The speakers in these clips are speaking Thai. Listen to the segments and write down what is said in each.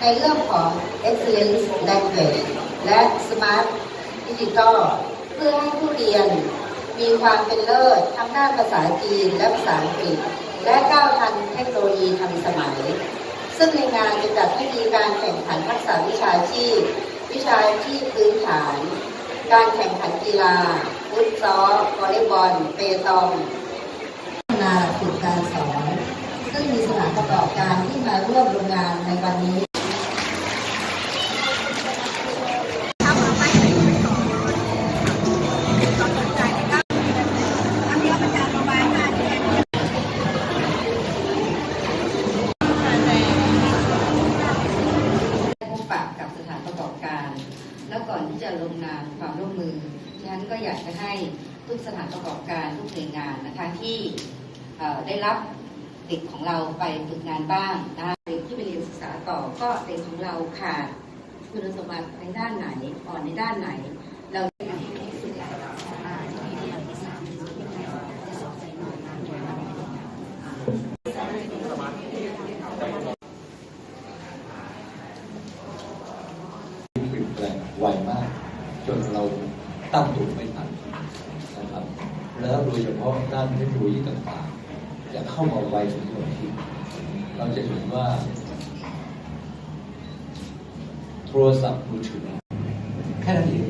ในเรื่องของ Excellence Language และ Smart Digital เพื่อให้ผู้เรียนมีความเป็นเลิศทั้งด้านภาษาจีนและภาษาอังกฤษ และก้าวทันเทคโนโลยีทันสมัย ซึ่งในงานจะจัดให้มีการแข่งขันทักษะวิชาชีพ วิชาชีพพื้นฐาน การแข่งขันกีฬาฟุตซอลวอลเลย์บอลเปตองพัฒนาฝึกการสอน ซึ่งมีสถานประกอบการที่มาร่วม จะลงนามความร่วมมือฉะนั้นก็อยากจะให้ทุกสถานประกอบการทุกหน่วยงานนะคะที่ได้รับเด็กของเราไปฝึกงานบ้างนะคะเด็กที่ไปเรียนศึกษาต่อก็เด็กของเราขาดคุณสมบัติในด้านไหนอ่อนในด้านไหน เรา เปลี่ยนแปลงไวมาก จนเราตั้งตัวไม่ทันนะครับ แล้วโดยเฉพาะด้านเทคโนโลยีต่างๆ จะเข้ามาไวถึงเราคิดเราจะเห็นว่า โทรศัพท์มือถือแค่นั้นเอง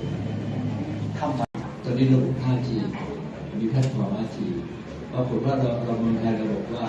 ทำมาตอนนี้ระบบ 5G มีแพลตฟอร์ม 5G ปรากฏว่าเราเรามีแผนระบบว่า